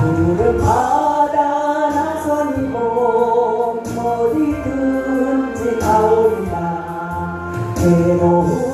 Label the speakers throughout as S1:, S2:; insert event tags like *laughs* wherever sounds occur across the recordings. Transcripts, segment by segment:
S1: 푸른 바다 나선이고 어디든지 가오리라. 괴로우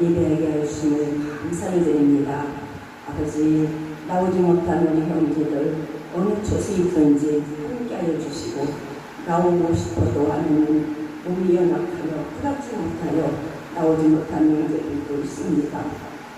S2: 예배하게 주심을 감사를 드립니다. 아버지 나오지 못한 우리 형제들 어느 곳에 있든지 함께 하여 주시고 나오고 싶어도 하는 몸이 연약하여 풀하지 못하여 나오지 못한 형제들도 있습니다.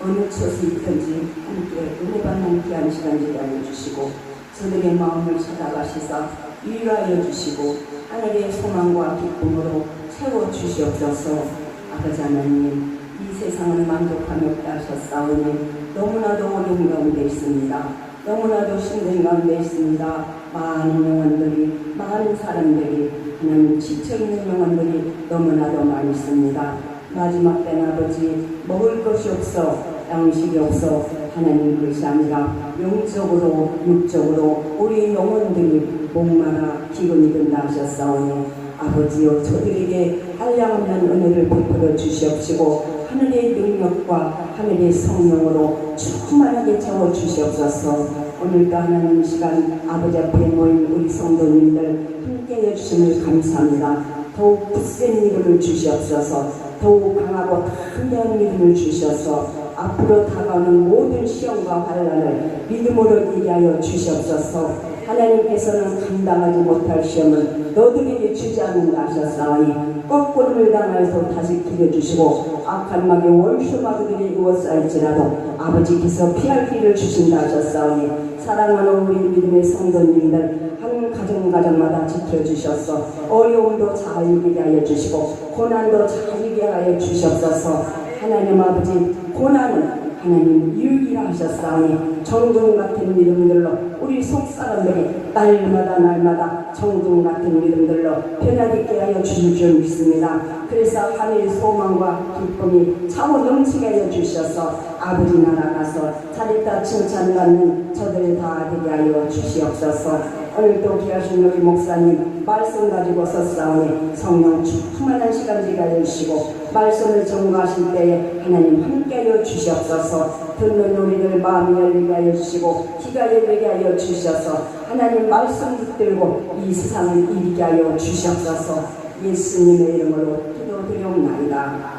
S2: 어느 곳에 있든지 함께 은혜 받는 귀한 시간 되게 하여 주시고 저들의 마음을 찾아가시사 위로하여 주시고 하늘의 소망과 기쁨으로 채워 주시옵소서 아버지 하나님 이 세상을 만족하며 하셨사오니 너무나도 어려운 가운데 있습니다. 너무나도 힘든 가운데 있습니다. 많은 영혼들이 많은 사람들이 하나님 지쳐있는 영혼들이 너무나도 많이 있습니다. 마지막 때는 아버지 먹을 것이 없어 양식이 없어 하나님 그것이 아니라 영적으로 육적으로 우리 영혼들이 목마라 기근이 된다 하셨사오니 아버지여 저들에게 한량없는 은혜를 베풀어 주시옵시고 하늘의 능력과 하늘의 성령으로 충만하게 채워 주시옵소서. 오늘도 하나님 이 시간 아버지 앞에 모인 우리 성도님들 함께 해 주심을 감사합니다. 더욱 굳센 믿음을 주시옵소서. 더욱 강하고 담대한 믿음을 주셔서. 앞으로 다가오는 모든 시험과 환란을 믿음으로 이기게 하여 주시옵소서 하나님께서는 감당하지 못할 시험을 너들에게 주지 않는다 하셨사오니 거꾸름을 당하여서 다시 기려주시고 악한 막의 원수 마귀들이 이워싸일지라도 아버지께서 피할 길을 주신다 하셨사오니 사랑하는 우리 믿음의 성도님들 한 가정 가정마다 지켜주셔서 어려움도 잘 이기게 하여 주시고 고난도 잘 이기게 하여 주시옵소서. 하나님 아버지 고난은 하나님 유익이라 하셨사오니 정동 같은 믿음들로 우리 속사람들이 날마다 날마다 정동 같은 믿음들로 변화되게 하여 주실 줄 믿습니다. 그래서 하늘의 소망과 기쁨이 차고 넘치게 하여 주셔서 아버지 나라 가서 자리다 칭찬받는 저들 다 되게 하여 주시옵소서. 오늘도 귀하신 우리 목사님 말씀 가지고 섰사오니 성령 충만한 시간 되게 하여 주시고 말씀을 전가하실 때에 하나님 함께하여 주시옵소서. 듣는 우리들 마음이 열리게 하여 주시고 귀가 열리게 하여 주셔서 하나님 말씀 붙들고 이 세상을 이기게 하여 주시옵소서. 예수님의 이름으로 기도드리옵나이다.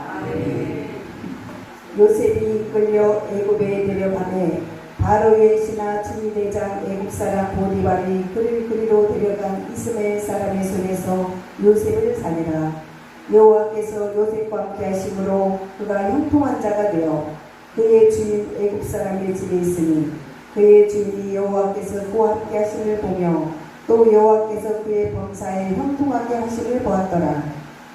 S3: 요셉이 끌려 애굽에 데려가매 바로의 신하 진대장 애굽 사람 보디발이 그를 그리로 데려간 이스마엘 사람의 손에서 요셉을 살리라. 여호와께서 요셉과 함께 하심으로 그가 형통한 자가 되어 그의 주인 애굽 사람의 집에 있으니 그의 주인이 여호와께서 그와 함께 하심을 보며 또 여호와께서 그의 범사에 형통하게 하심을 보았더라.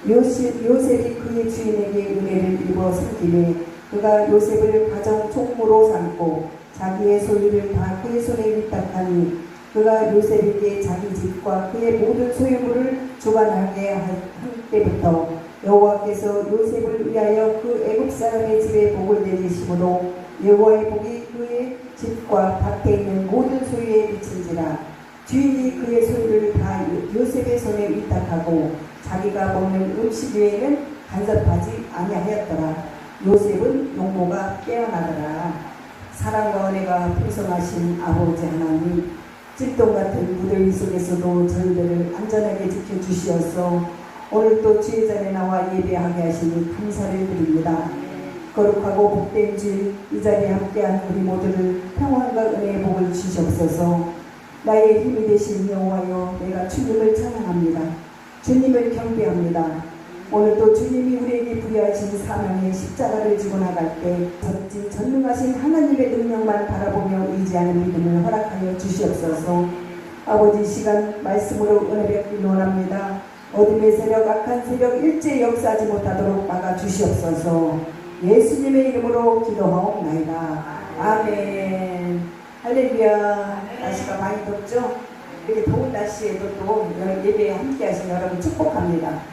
S3: 요셉, 요셉이 그의 주인에게 은혜를 입어 섬기매 그가 요셉을 가정 총무로 삼고 자기의 소유를 다 그의 손에 위탁하니 그가 요셉에게 자기 집과 그의 모든 소유물을
S1: 주관하게 할 때부터 여호와께서 요셉을 위하여 그 애굽 사람의 집에 복을 내리심으로 여호와의 복이 그의 집과 밭에 있는 모든 소유에 미친지라. 주인이 그의 소유를 다 요셉의 손에 위탁하고 자기가 먹는 음식 외에는 간섭하지 아니하였더라. 요셉은 용모가 깨어나더라 사랑과 은혜가 풍성하신 아버지 하나님 찔동 같은 무더위 속에서도 저희들을 안전하게 지켜주시어서 오늘 또 주의 자리에 나와 예배하게 하시니 감사를 드립니다. 거룩하고 복된 주 이 자리에 함께한 우리 모두를 평안과 은혜의 복을 주시옵소서 나의 힘이 되신 여호와여 내가 주님을 찬양합니다. 주님을 경배합니다. 오늘도 주님이 우리에게 부여하신 사명의 십자가를 지고 나갈 때 전진 전능하신 하나님의 능력만 바라보며 의지하는 믿음을 허락하여 주시옵소서. 아버지 이 시간 말씀으로 은혜 뵙기 원합니다. 어둠의 세력 악한 세력 일제 역사하지 못하도록 막아 주시옵소서. 예수님의 이름으로 기도하옵나이다. 아멘. 할렐루야. 날씨가 많이 덥죠? 이렇게 더운 날씨에도 또 예배에 함께 하신 여러분 축복합니다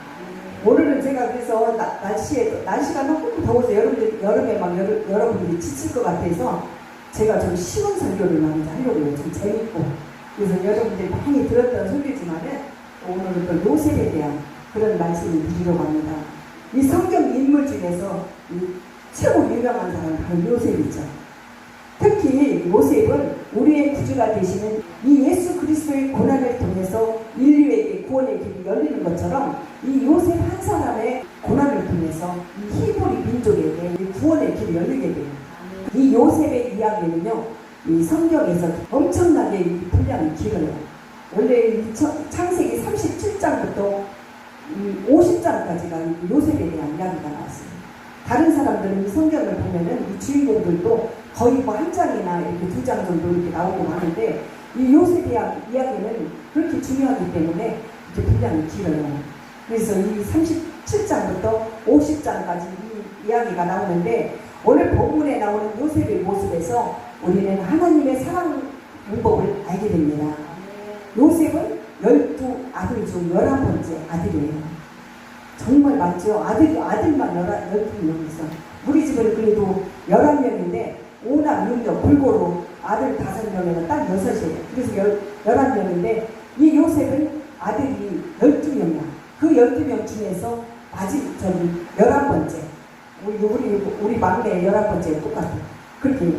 S1: 오늘은 제가 그래서 나- 날씨에 날씨가 너무 더워서 여러분들 여름에 막 여러, 여러분들이 지칠 것 같아서 제가 좀 시원 설교를 많이 하려고요. 좀 재밌고 그래서 여러분들이 많이 들었던 설교지만은 오늘은 또 요셉에 대한 그런 말씀을 드리려고 합니다. 이 성경 인물 중에서 이 최고 유명한 사람은 바로 요셉이죠. 특히 요셉은 우리의 구주가 되시는 이 예수 그리스도의 고난을 통해서 인류에게 구원의 길이 열리는 것처럼 이 요셉 한 사람의 고난을 통해서 이 히브리 민족에게 이 구원의 길이 열리게 돼요. 이 요셉의 이야기는요, 이 성경에서 엄청나게 이 분량이 길어요. 원래 창세기 37장부터 50장까지가 요셉에 대한 이야기가 나왔어요. 다른 사람들은 이 성경을 보면은 이 주인공들도 거의 뭐 한 장이나 이렇게 두 장 정도 이렇게 나오고 하는데 이 요셉의 이야- 이야기는 그렇게 중요하기 때문에 이렇게 분량이 길어요. 그래서 이 37장부터 50장까지 이 이야기가 나오는데 오늘 본문에 나오는 요셉의 모습에서 우리는 하나님의 사랑 방법을 알게 됩니다. 요셉은 열두 아들 중 열한 번째 아들이에요. 정말 많죠. 아들, 아들만 열한, 열두 명이서. 우리 집은 그래도 열한 명인데, 오남, 육녀, 골고루 아들 다섯 명에는 딱 여섯이에요. 그래서 열, 열한 명인데, 이 요셉은 아들이 열두 명이야. 그 열두 명 중에서 마지, 저기, 열한 번째. 우리, 우리, 우리 막내 열한 번째 똑같아. 그렇게.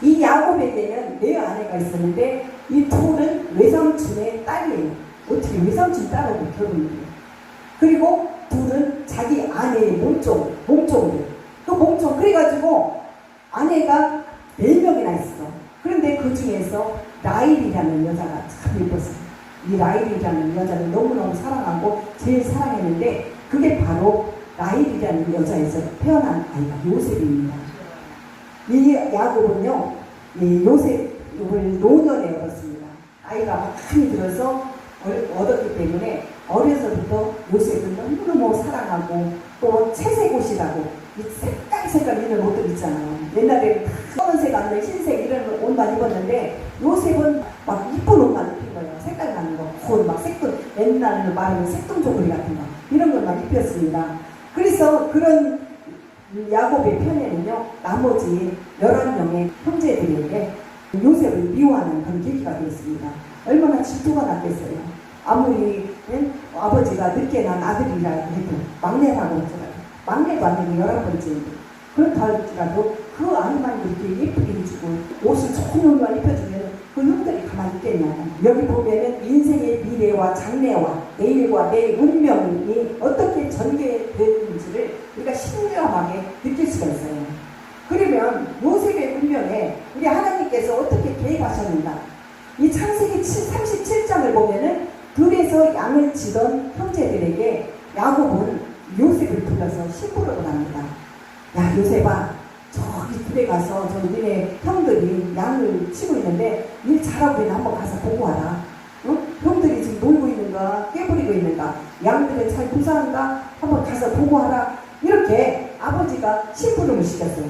S1: 이 야곱에게는 네 아내가 있었는데, 이 둘은 외삼촌의 딸이에요. 어떻게 외삼촌 딸하고 결혼을 해요? 그리고 둘은 자기 아내의 몸종, 몸종들. 그 몸종, 그래가지고 아내가 네 명이나 있어. 그런데 그 중에서 라일이라는 여자가 참 예뻤어요. 이 라일이라는 여자를 너무너무 사랑하고 제일 사랑했는데 그게 바로 라일이라는 여자에서 태어난 아이가 요셉입니다. 이 야곱은요, 이 요셉을 노년에 얻었습니다. 아이가 많이 들어서 얻- 얻었기 때문에 어려서부터 요셉을 너무너무 사랑하고 또 채색옷이라고 이 색깔 색깔 있는 옷들 있잖아요. 옛날에 검은색, 안에 흰색 이런 옷만 입었는데 요셉은 막 이쁜 옷만 입힌 거예요. 색깔 곧막 색동, 옛날로 말하면 색동조거리 같은 거 이런 것만 입혔습니다. 그래서 그런 야곱의 편에는요 나머지 11명의 형제들에게 요셉을 미워하는 그런 계기가 되었습니다. 얼마나 질투가 났겠어요. 아무리 예? 아버지가 늦게 난 아들이라 해도 막내라고 하더라고요. 막내도 아니고 열한 번째인데 그렇다 할지라도 그 아이만 이렇게 예쁘게 해주고 옷을 옷만 입혀주면 그 형들이 가만히 있겠냐. 여기 보면은 인생의 미래와 장래와 내일과 내 운명이 어떻게 전개되는지를 우리가 신명하게 느낄 수가 있어요. 그러면 요셉의 운명에 우리 하나님께서 어떻게 개입하셨는가? 이 창세기 37장을 보면은 들에서 양을 치던 형제들에게 야곱은 요셉을 불러서 신부를 합니다. 야 요셉아 저기 들에 가서 저 니네 형들이 양을 치고 있는데 일 잘하고 있나 한번 가서 보고 와라. 어? 형들이 지금 놀고 있는가 깨부리고 있는가 양들은 잘 무사한가 한번 가서 보고 와라. 이렇게 아버지가 심부름을 시켰어요.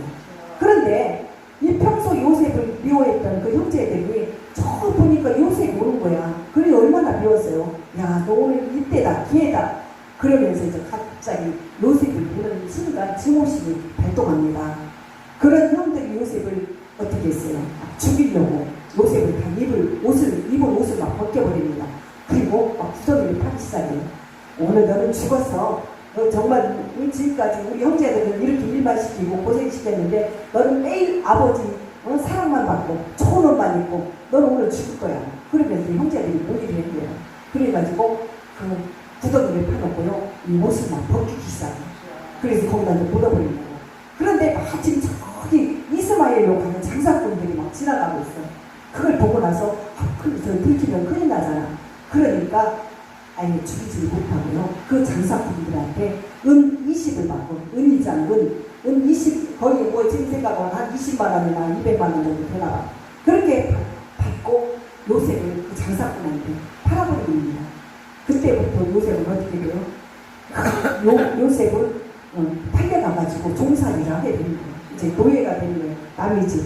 S1: 그런데 이 평소 요셉을 미워했던 그 형제들이 저 어, 보니까 요셉 오는 거야. 그래 얼마나 배웠어요. 야, 너 오늘 이때다, 기회다. 그러면서 이제 갑자기 요셉을 보는 순간 증오심이 발동합니다. 그런 형들이 요셉을 어떻게 했어요? 죽이려고 요셉을 다 입을 옷을 입은 옷을 막 벗겨버립니다. 그리고 막 구덩이를 파기 시작해요. 오늘 너는 죽었어. 너 정말 지금까지 우리 형제들은 이렇게 일만 시키고 고생시켰는데 너는 매일 아버지 어, 사랑만 받고 옷만 입고 너는 오늘 죽을 거야. 그러면서 형제들이 모의를 했대요. 그래가지고 그 구덩이를 파놓고요. 이막 벗기기 시작해요. 그래서 거기다 이제 묻어버리는 거예요. 그런데 마침 저기 이스마엘로 가는 장사꾼들이 막 지나가고 있어. 그걸 보고 나서 아, 그, 저 들키면 큰일 나잖아. 그러니까 아예 죽이지 못하고요. 그 장사꾼들한테 은 20을 받고 은이장 은, 은 20, 거의 뭐 지금 생각하면 한 20만 원이나 200만 원 정도 되나 봐. 그렇게 받- 받고 요셉을 그 장사꾼한테 팔아버립니다. 그때부터 요셉은 어떻게 돼요? *laughs* 요, 요셉은 어, 팔려가가지고 종살이를 하게 거예요. 이제 노예가 되는 거예요. 남의 집.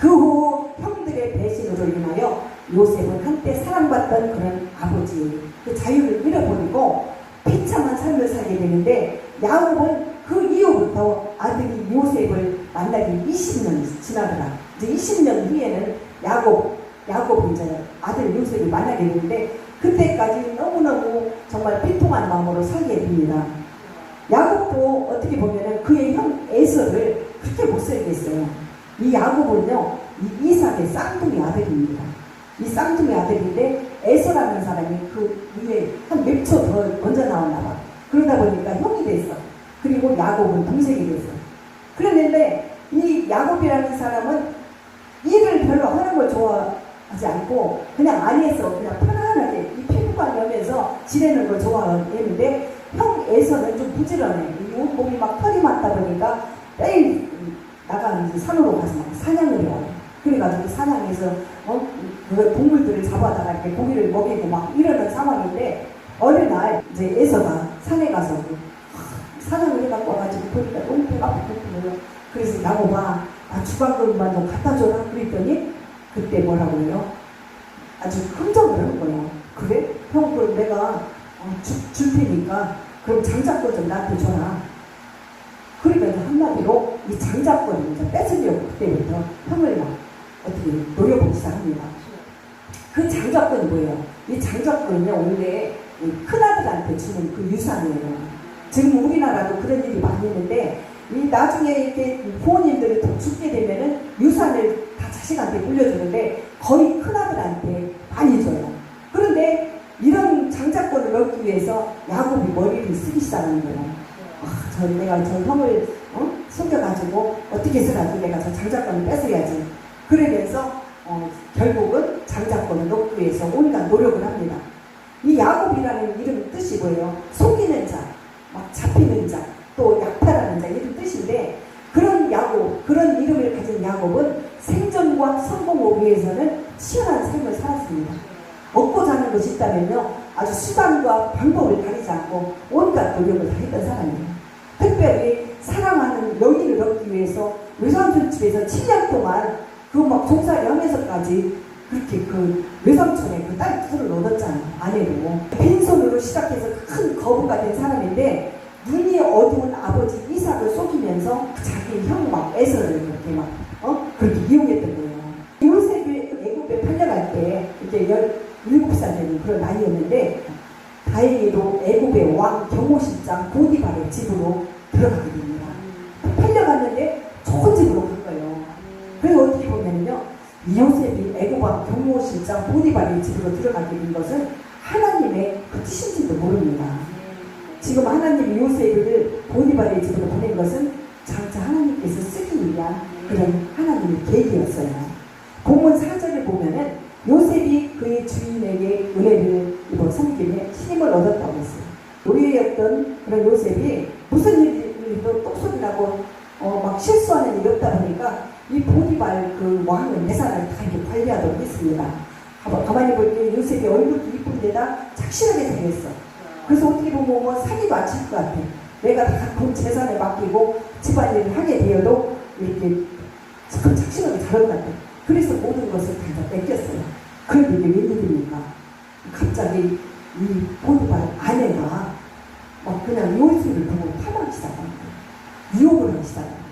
S1: 그 후 형들의 배신으로 인하여 요셉은 한때 사랑받던 그런 아버지 그 자유를 잃어버리고 비참한 삶을 살게 되는데 야곱은 그 이후부터 아들이 요셉을 만나기 20년이 지나더라. 이제 20년 후에는 야곱 야곱이 이제 아들 요셉을 만나게 되는데 그때까지 너무너무 정말 비통한 마음으로 살게 됩니다. 야곱도 어떻게 보면은 그의 형 에서를 그렇게 못 살게 했어요. 이 야곱은요, 이 이삭의 쌍둥이 아들입니다. 이 쌍둥이 아들인데 에서라는 사람이 그 위에 한 몇 초 더 먼저 나왔나 봐. 그러다 보니까 형이 됐어. 그리고 야곱은 동생이 됐어. 그랬는데 이 야곱이라는 사람은 일을 별로 하는 걸 좋아하지 않고 그냥 안에서 그냥 편안하게 이 피부관리하면서 지내는 걸 좋아했는데 형 에서는 좀 부지런해. 이 몸이 막 털이 많다 보니까 매일 나가 이제 산으로 가서 막 사냥을 해요. 그래가지고 사냥해서 어, 그 동물들을 잡아다가 이렇게 고기를 먹이고 막 이러는 상황인데 어느 날 이제 에서가 산에 가서 그 사냥을 해갖고 와가지고 보니까 너무 배가 고프고요. 그래서 야곱아 나 주방금만 좀 갖다 줘라 그랬더니 그때 뭐라고 해요? 아주 흥정을 한 거예요. 그래? 형 그럼 내가 어, 주- 줄 테니까 그럼 장작권 좀 나한테 줘라. 그러니까 한마디로 이 장작권을 이제 뺏으려고 그때부터 형을 막 어떻게 노려보기 시작합니다. 그 장작권이 뭐예요? 이 장작권은요 원래 이 큰아들한테 주는 그 유산이에요. 지금 우리나라도 그런 일이 많이 있는데 이 나중에 이렇게 부모님들이 더 죽게 되면은 유산을 다 자식한테 물려주는데 거의 큰아들한테 많이 줘요. 그런데 이런 장작권을 얻기 위해서 야곱이 머리를 쓰기 시작하는 거예요. 아, 저 내가 저 형을 어? 속여가지고 어떻게 해서라도 내가 저 장작권을 뺏어야지. 그러면서 어, 결국은 장작권을 얻기 위해서 온갖 노력을 합니다. 이 야곱이라는 이름 뜻이 뭐예요? 속이는 자, 막 잡히는 자, 또 약탈하는 자 이런 뜻인데 그런 야곱, 그런 이름을 가진 야곱은 생존과 성공을 위해서는 치열한 삶을 살았습니다. 먹고 사는 것이 있다면요, 아주 수단과 방법을 가리지 않고 온갖 노력을 다 했던 사람이에요. 특별히 사랑하는 여인을 얻기 위해서 외삼촌 집에서 7년 동안 그막 종살이 하면서까지 그렇게 그 외삼촌의 그딸 둘을 얻었잖아요. 아내로. 빈손으로 시작해서 큰 거부가 된 사람인데 눈이 어두운 아버지 이삭을 속이면서 자기 형막 에서를 그렇게 막, 어? 그렇게 이용했던 거예요. 요셉이 애굽에 팔려갈 때 이제 17살 되는 그런 나이였는데 다행히도 애굽의 왕 경호실장 고디발의 집으로 이 보디발 그 왕은 예산을 다 이렇게 관리하도록 했습니다. 한번 가만히 볼때 요셉이 얼굴도 이쁜데다 착실하게 생겼어. 그래서 어떻게 보면 뭐 사기도 안 칠 것 같아. 내가 다본 재산을 맡기고 집안일을 하게 되어도 이렇게 참 착실하게 같아. 그래서 모든 것을 다 뺏겼어요. 그런데 이게 웬일입니까? 갑자기 이 보디발 아내가 막 그냥 요술을 보고 시작하는 거예요. 유혹을 하기 거예요.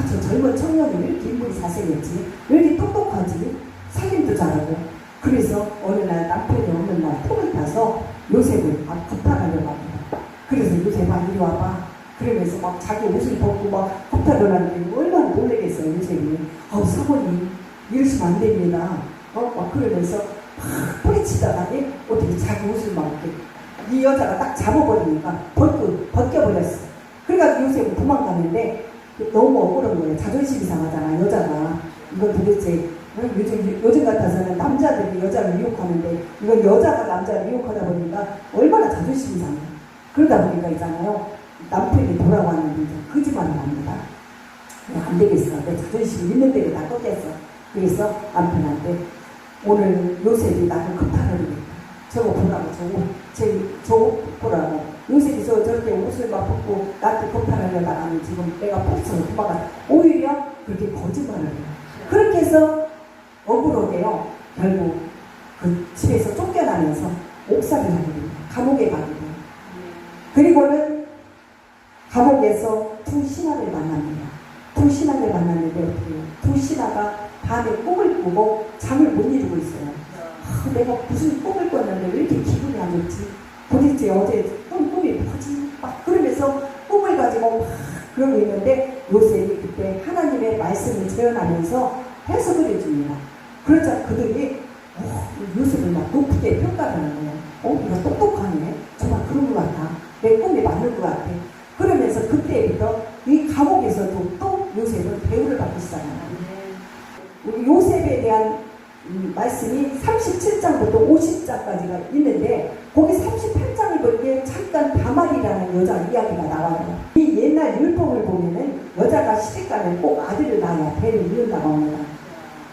S1: 아, 저 젊은 청년이 왜 이렇게 인물이 잘생겼지? 왜 이렇게 똑똑하지? 살림도 잘하고. 그래서 어느 날 남편이 없는 날 톡을 타서 요셉을 막 부탁하려고 합니다. 그래서 요셉아 이리 와봐. 그러면서 막 자기 옷을 벗고 막 부탁을 하는데 얼마나 놀라겠어요 요셉이. 아우 사모님 이러시면 안 됩니다. 어? 막 그러면서 막 뿌리치다가니 어떻게 자기 옷을 막 이렇게 이 여자가 딱 잡아버리니까 벗고 벗겨버렸어. 그래가지고 요셉은 도망가는데 너무 억울한 거예요. 자존심 이 상하잖아 여자가. 이건 도대체 어? 요즘 요즘 같아서는 남자들이 여자를 유혹하는데 이건 여자가 남자를 유혹하다 보니까 얼마나 자존심이 상해. 그러다 보니까 있잖아요. 남편이 돌아왔는데 거짓말을 합니다. 야, 안 되겠어. 내 자존심 있는 대로 다 꺾였어. 그래서 남편한테 오늘 요셉이 나를 급하려고 저거 보라고 저거 제, 저 보라고 요셉이 저 저렇게 옷을 막 벗고 나한테 급하려다가는 지금 내가 폭스로 도망가 오히려 그렇게 거짓말을 해요. 그렇게 해서 억울하게요. 결국 그 집에서 쫓겨나면서 옥살이를 하게 됩니다. 감옥에 가게 돼요. 그리고는 감옥에서 두 신하를 만납니다. 두 신하를 만났는데 어떻게 해요? 두 신하가 밤에 꿈을 꾸고 잠을 못 이루고 있어요. 아, 내가 무슨 꿈을 꿨는데 왜 이렇게 기분이 안 좋지? 도대체 어제 뭐지? 막 그러면서 꿈을 가지고 막 그러고 있는데 요셉이 그때 하나님의 말씀을 재현하면서 해석을 해줍니다. 그러자 그들이 어, 요셉을 막 높게 평가를 하는 거예요. 어, 이거 똑똑하네. 정말 그런 것 같아. 내 꿈이 맞는 것 같아. 그러면서 그때부터 이 감옥에서도 또 요셉은 배우를 받기 시작합니다. 요셉에 대한 음, 말씀이 37장부터 50장까지가 있는데 거기 38장을 보니까 잠깐 다말이라는 여자 이야기가 나와요. 이 옛날 율법을 보면은 여자가 시집가면 꼭 아들을 낳아야 배를 이룬다고 합니다.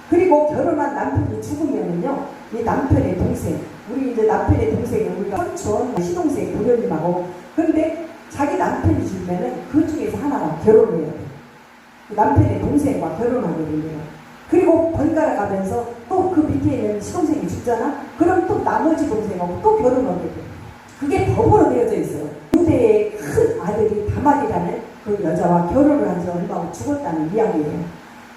S1: 그리고 결혼한 남편이 죽으면은요, 이 남편의 동생, 우리 이제 남편의 동생은 우리가 삼촌, 시동생, 도련님하고, 근데 자기 남편이 죽으면은 그 중에서 하나가 결혼을 해야 돼. 그 남편의 동생과 결혼하게 된대요. 그리고 번갈아 가면서 또 그 밑에 있는 시동생이 죽잖아? 그럼 또 나머지 동생하고 또 결혼하게 돼. 그게 법으로 되어져 있어요. 유대의 큰 아들이 다말이라는 그 여자와 결혼을 한 지 얼마 후 죽었다는 이야기예요.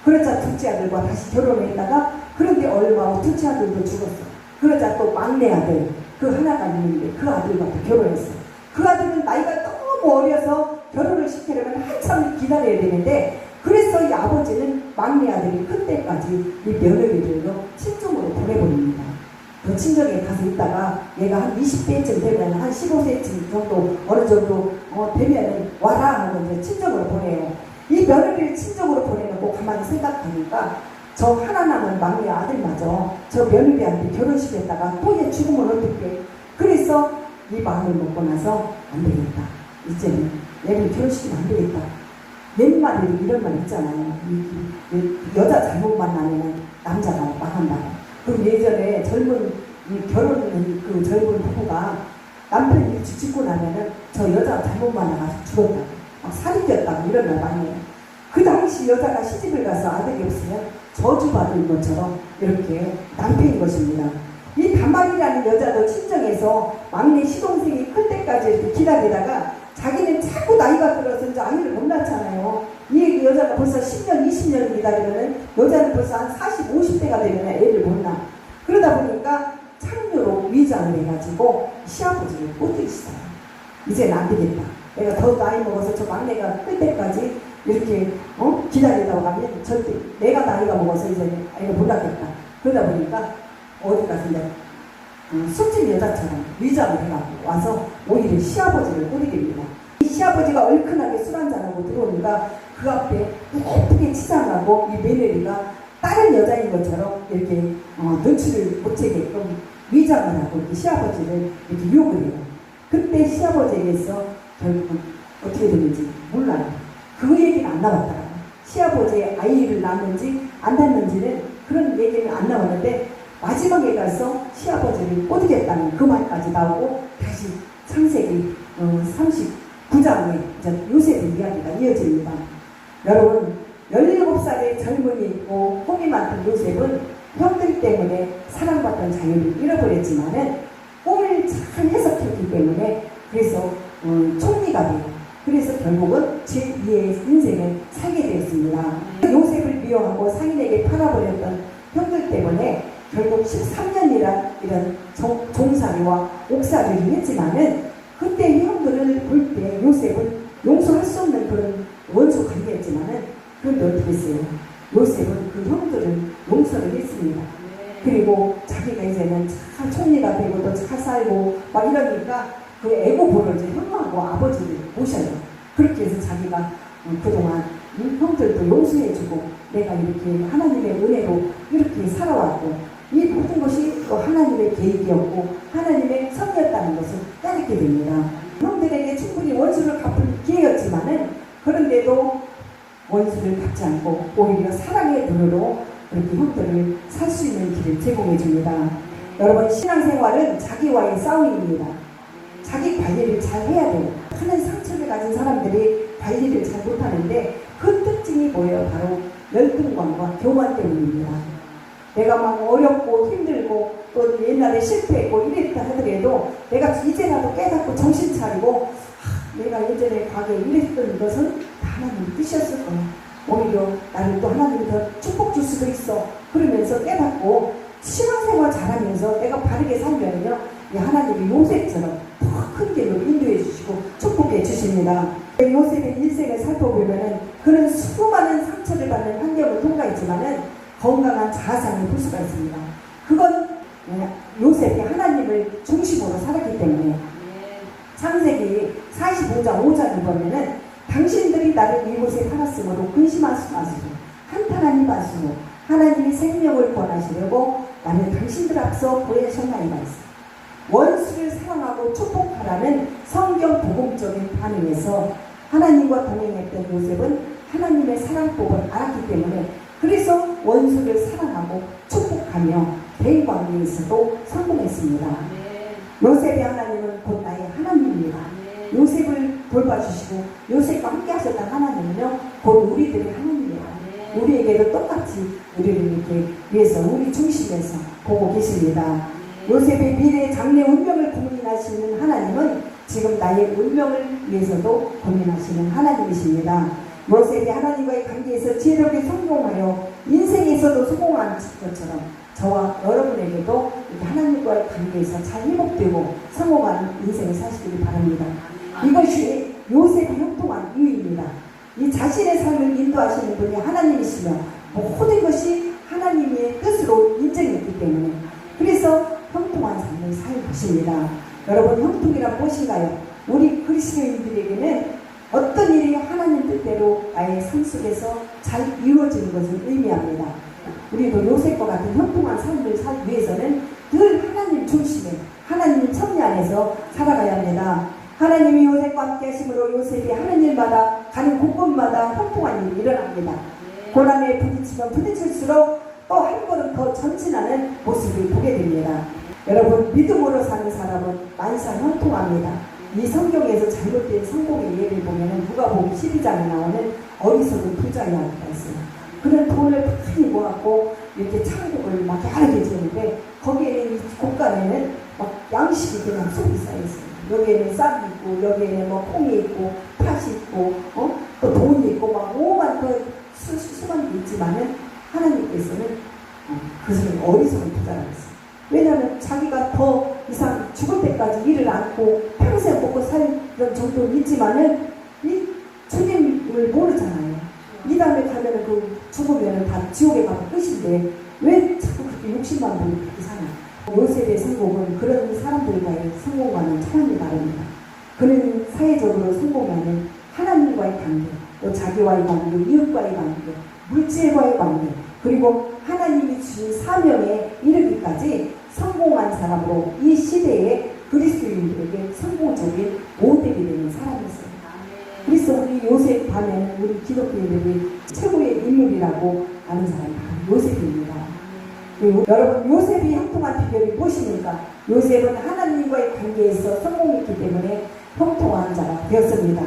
S1: 그러자 둘째 아들과 다시 결혼을 했다가 그런데 얼마 후 둘째 아들도 죽었어. 그러자 또 막내 아들 그 하나가 있는데 그 아들과 또 결혼했어. 그 아들은 나이가 너무 어려서 결혼을 시키려면 한참 기다려야 되는데 그래서 이 아버지는 막내 아들이 클 때까지 이 며느리들로 친정으로 보내버립니다. 그 친정에 가서 있다가 얘가 한 20대쯤 되면 한 15세쯤 정도 어느 정도 어, 되면은 와라 하고 이제 친정으로 보내요. 이 며느리를 친정으로 보내놓고 가만히 생각하니까 저 하나 남은 막내 아들마저 저 며느리한테 결혼시켰다가 또 얘 죽으면 어떡해. 그래서 이 마음을 먹고 나서 안 되겠다. 이제는 얘를 결혼시키면 안 되겠다. 옛말에 이런 말 있잖아요. 여자 잘못 만나면 남자가 망한다고. 그럼 예전에 젊은 이 결혼한 그 젊은 부부가 남편이 일찍 죽고 나면은 저 여자 잘못 만나가지고 죽었다고. 막 살이 쪘다고 이런 말 많이 해요. 그 당시 여자가 시집을 가서 아들이 없으면 저주받은 것처럼 이렇게 낭패인 것입니다. 이 단말이라는 여자도 친정에서 막내 시동생이 클 때까지 기다리다가 자기는 자꾸 나이가 들어서 이제 아이를 못 낳잖아요. 이 여자가 벌써 10년, 20년 기다리면은 여자는 벌써 한 40, 50대가 되면 애를 못 낳아. 그러다 보니까 창녀로 위장을 해가지고 시아버지를 시작해요. 이제는 안 되겠다. 내가 더 나이 먹어서 저 막내가 클 때까지 이렇게 어? 기다리다가 가면 절대 내가 나이가 먹어서 이제 아이가 못 낳겠다. 그러다 보니까 어디 가서 이제 어, 술집 여자처럼 위장을 해가지고 와서 오히려 시아버지를 꼬리게 됩니다. 이 시아버지가 얼큰하게 술 한잔하고 들어오니까 그 앞에 예쁘게 치장하고 이 며느리가 다른 여자인 것처럼 이렇게 어, 눈치를 못 채게끔 위장을 하고 이렇게 시아버지를 이렇게 유혹을 해요. 그때 시아버지에게서 결국은 어떻게 되는지 몰라요. 그 얘기는 안 나왔더라고요. 시아버지의 아이를 낳는지 안 낳는지는 그런 얘기는 안 나왔는데 마지막에 가서 시아버지를 꼬드겠다는 그 말까지 나오고 다시 창세기 어, 39장에 이제 요셉의 이야기가 이어집니다. 여러분 17살의 젊은이 있고 꿈이 많던 요셉은 형들 때문에 사랑받던 자유를 잃어버렸지만은 꿈을 잘 해석했기 때문에 그래서 음, 총리가 돼요. 그래서 결국은 제2의 인생을 살게 되었습니다. 요셉을 미워하고 상인에게 팔아버렸던 형들 때문에 결국 13년이라 이런 종- 종살이와 옥살이를 했지만은 그때 형들을 볼 때 요셉은 용서할 수 없는 그런 원수 관계였지만은 그런데 어떻게 했어요? 요셉은 그 형들을 용서를 했습니다. 그리고 자기가 이제는 잘 총리가 되고 또 잘 살고 막 이러니까 그 애고보를 이제 형하고 아버지를 모셔요. 그렇게 해서 자기가 어, 그동안 이 형들도 용서해주고 내가 이렇게 하나님의 은혜로 이렇게 살아왔고 이 모든 것이 또 하나님의 계획이었고 하나님의 섭이었다는 것을 깨닫게 됩니다. 형들에게 충분히 원수를 갚을 기회였지만은 그런데도 원수를 갚지 않고 오히려 사랑의 눈으로 그렇게 형들을 살 수 있는 길을 제공해 줍니다. 여러분 신앙생활은 자기와의 싸움입니다. 자기 관리를 잘 해야 돼요. 큰 상처를 가진 사람들이 관리를 잘 못하는데 그 특징이 뭐예요? 바로 열등감과 교만 때문입니다. 내가 막 어렵고 힘들고 또 옛날에 실패했고 이랬다 하더라도 내가 이제라도 깨닫고 정신 차리고 하, 내가 예전에 과거에 이랬던 것은 다 하나님 뜻이었을 거야. 오히려 나를 또 하나님이 더 축복 줄 수도 있어. 그러면서 깨닫고 신앙생활 잘하면서 내가 바르게 살면요. 이 하나님이 요셉처럼 더 큰 길로 인도해 주시고 축복해 주십니다. 요셉의 인생을 살펴보면 은 그는 수많은 상처를 받는 환경을 통과했지만은 건강한 자아상을 볼 수가 있습니다. 그건 요셉이 하나님을 중심으로 살았기 때문에 창세기 45장 5절을 보면은 당신들이 나를 이곳에 팔았으므로 근심하지 마시고 한탄하니 마시고 하나님이 생명을 권하시려고 나를 당신들 앞서 보내셨나이다. 원수를 사랑하고 축복하라는 성경 복음적인 반응에서 하나님과 동행했던 요셉은 하나님의 사랑법을 알았기 때문에 그래서 원수를 사랑하고 축복하며 대관계에서도 성공했습니다. 요셉의 하나님은 곧 나의 하나님입니다. 요셉을 돌봐주시고 요셉과 함께 하셨던 하나님은요 곧 우리들의 하나님이에요. 우리에게도 똑같이 우리를 이렇게 위해서 우리 중심에서 보고 계십니다. 요셉의 미래의 장래 운명을 고민하시는 하나님은 지금 나의 운명을 위해서도 고민하시는 하나님이십니다. 요셉이 하나님과의 관계에서 지혜롭게 성공하여 인생에서도 성공한 것처럼 저와 여러분에게도 하나님과의 관계에서 잘 회복되고 성공하는 인생을 사시기를 바랍니다. 이것이 요셉이 형통한 이유입니다. 이 자신의 삶을 인도하시는 분이 하나님이시며 모든 것이 하나님의 뜻으로 인정했기 때문에 그래서 형통한 삶을 살 것입니다. 여러분 형통이란 무엇인가요? 우리 그리스도인들에게는 어떤 일이 하나님 뜻대로 나의 삶 속에서 잘 이루어지는 것을 의미합니다. 우리도 요셉과 같은 형통한 삶을 살기 위해서는 늘 하나님 중심에 하나님 섭리 안에서 살아가야 합니다. 하나님이 요셉과 함께 하심으로 요셉이 하는 일마다 가는 곳곳마다 형통한 일이 일어납니다. 고난에 부딪히면 부딪힐수록 또 한 걸음 더 전진하는 모습을 보게 됩니다. 여러분 믿음으로 사는 사람은 만사 형통합니다. 이 성경에서 잘못된 성공의 예를 보면 누가복음 12장에 나오는 어리석은 부자의 아이가 있어요. 그는 돈을 많이 모았고 이렇게 창고를 막 야하게 지었는데 거기에는 이 곳간에는 막 양식이 그냥 속이 쌓여 있어요. 여기에는 쌀이 있고 여기에는 뭐 콩이 있고 팥이 있고 어? 또 돈이 있고 막 오만 그 수, 수, 수많은 게 있지만은 하나님께서는 어, 그것은 어리석은 부자라고 했어요. 왜냐하면 자기가 더 이상 죽을 때까지 일을 않고 평생 먹고 살 그런 정도는 있지만은 이 주님을 모르잖아요. 이 다음에 가면은 그 죽으면은 다 지옥에 가면 끝인데 왜 자꾸 그렇게 욕심만 부리고 그렇게 사나요? 요셉의 성공은 그런 사람들과의 성공과는 차원이 다릅니다. 그는 사회적으로 성공하는 하나님과의 관계, 또 자기와의 관계, 이웃과의 관계, 물질과의 관계, 그리고 하나님이 주신 사명에 이르기까지 성공한 사람으로 이 시대에 그리스도인들에게 성공적인 모델이 되는 사람이었습니다. 그래서 우리 요셉 밤에는 우리 기독교인들이 최고의 인물이라고 아는 사람이 바로 요셉입니다. 그리고 여러분 요셉이 형통한 비결이 무엇입니까? 요셉은 하나님과의 관계에서 성공했기 때문에 형통한 자가 되었습니다.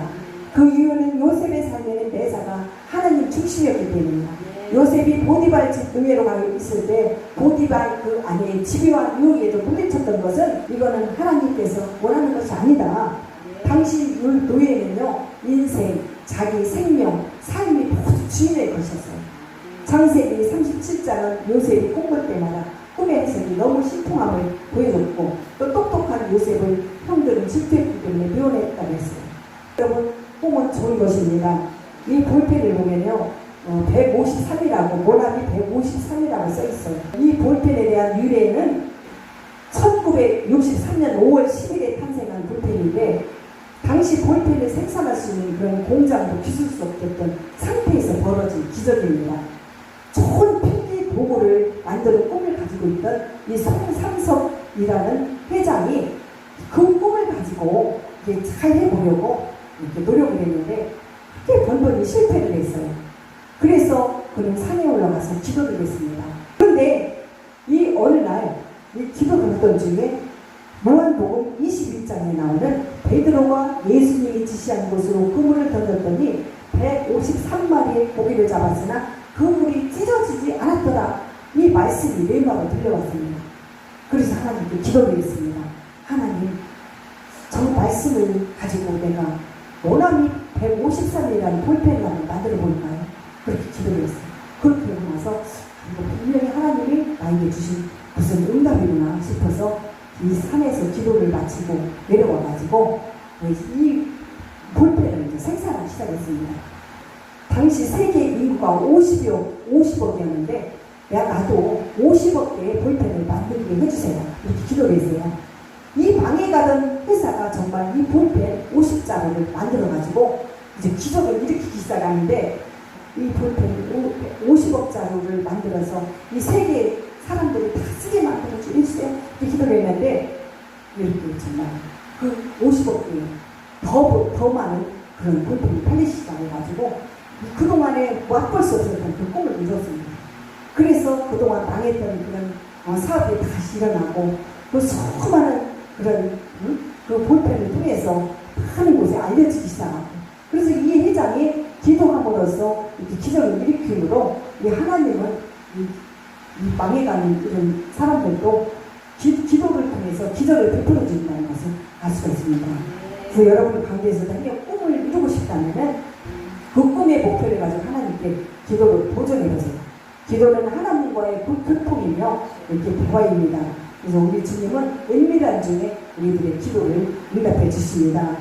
S1: 그 이유는 요셉의 삶에는 매사가 하나님 중 중심이었기 때문입니다. 요셉이 보디발 집 의회로 가 있을 때 보디발 그 안에 지배와 유혹에도 물리쳤던 것은 이거는 하나님께서 원하는 것이 아니다. 당시 율 노예는요 인생, 자기 생명, 삶이 모두 주인의 것이었어요. 창세기 37장은 요셉이 꿈꿀 때마다 꿈의 해석이 너무 신통함을 보여줬고 또 똑똑한 요셉을 형들은 질투했기 때문에 미워했다고 했어요. 여러분 꿈은 좋은 것입니다. 이 볼펜을 보면요. 어, 153이라고 모나미 153이라고 써 있어요. 이 볼펜에 대한 유래는 1963년 5월 10일에 탄생한 볼펜인데 당시 볼펜을 생산할 수 있는 그런 공장도 기술 수 없었던 상태에서 벌어진 기적입니다. 좋은 필기 도구를 만드는 꿈을 가지고 있던 이 송삼석이라는 회장이 그 꿈을 가지고 이제 잘 해보려고 이렇게 노력을 했는데 그게 번번이 실패를 했어요. 그래서 그는 산에 올라가서 기도를 했습니다. 그런데 이 어느 날 이 기도를 했던 중에 요한복음 21장에 나오는 베드로가 예수님이 지시한 곳으로 그물을 던졌더니 153마리의 고기를 잡았으나 그 물이 찢어지지 않았더라. 이 말씀이 내마로 들려왔습니다. 그래서 하나님께 기도를 했습니다. 하나님, 저 말씀을 가지고 내가 모나미 153이라는 볼펜을 만들어 볼까요? 그렇게 기도를 했어요. 그렇게 하고 나서 이거 분명히 하나님이 나에게 주신 무슨 응답이구나 싶어서 이 산에서 기도를 마치고 내려와가지고 이 볼펜을 이제 생산하기 시작했습니다. 당시 세계 인구가 50여, 50억이었는데 야 나도 50억 개의 볼펜을 만들게 해주세요. 이렇게 기도를 했어요. 이 방에 가던 회사가 정말 이 볼펜 50자루를 만들어가지고 이제 기적을 일으키기 시작하는데 이 볼펜 50억 자루를 만들어서 이 세계 사람들이 다 쓰게 만들어줘 해주세요. 이렇게 기도를 했는데 이렇게 정말 그 50억 개 더, 더 많은 그런 볼펜이 팔리기 시작해가지고 그동안에 맛볼 수 없었던 그 꿈을 이뤘습니다. 그래서 그동안 망했던 그런 어, 사업이 다시 일어나고 그 수많은 그런 응? 그 볼펜을 통해서 많은 곳에 알려지기 시작하고 그래서 이 회장이 기도함으로써 이렇게 기적을 일으킴으로 이 하나님은 이, 이 망해가는 이런 사람들도 기, 기도를 통해서 기적을 베풀어 준다는 것을 알 수가 있습니다. 그래서 여러분 가운데서도 한번 꿈을 이루고 싶다면은 그 꿈의 목표를 가지고 하나님께 기도를 도전해 보세요. 기도는 하나님과의 교통이며 이렇게 대화입니다. 그래서 우리 주님은 은밀한 중에 우리들의 기도를 응답해 주십니다.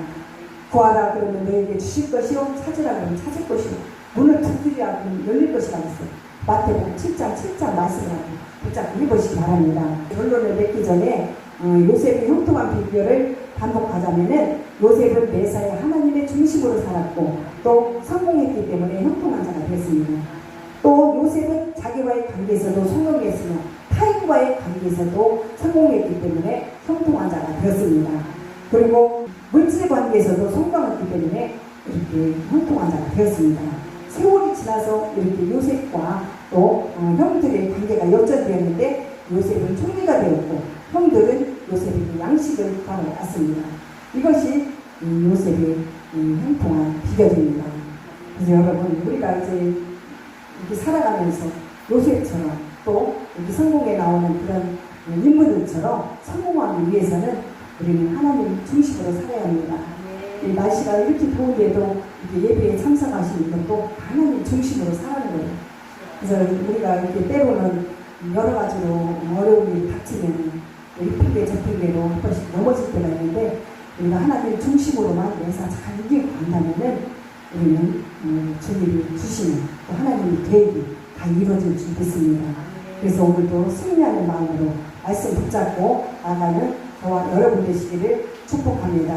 S1: 구하라 그러면 너에게 주실 것이요 찾으라 그러면 찾을 것이요 문을 두드리라 그러면 열릴 것이라 했어요. 마태복음 7장 7장 말씀을 붙잡고 읽으시기 바랍니다. 결론을 맺기 전에 어, 요셉의 형통한 비결을 반복하자면은 요셉은 매사에 하나님의 중심으로 살았고 또 성공했기 때문에 형통한 자가 됐습니다. 또 요셉은 자기와의 관계에서도 성공했으며 타인과의 관계에서도 성공했기 때문에 형통한 자가 되었습니다. 그리고 물질 관계에서도 성공했기 때문에 이렇게 형통한 자가 되었습니다. 세월이 지나서 이렇게 요셉과 또 어, 형들의 관계가 역전되었는데 요셉은 총리가 되었고 형들은 요셉에게 양식을 받아왔습니다. 이것이 이 요셉의 이 형통한 비결입니다. 그래서 여러분 우리가 이제 이렇게 살아가면서 요셉처럼 또 이렇게 성공에 나오는 그런 인물들처럼 성공하기 위해서는 우리는 하나님 중심으로 살아야 합니다. 이 날씨가 이렇게 이렇게 예배에 참석하시는 것도 하나님 중심으로 사는 거예요. 그래서 우리가 이렇게 때로는 여러 가지로 어려움이 닥치면 이쁘게 저쁘게로 한 번씩 넘어질 때가 있는데 우리가 하나님 중심으로만 매사 잘 이기고 간다면은 우리는 음, 주님이 주시는 또 하나님의 계획이 다 이루어질 줄 믿습니다. 그래서 오늘도 승리하는 마음으로 말씀 붙잡고 나가는 저와 여러분 되시기를 축복합니다.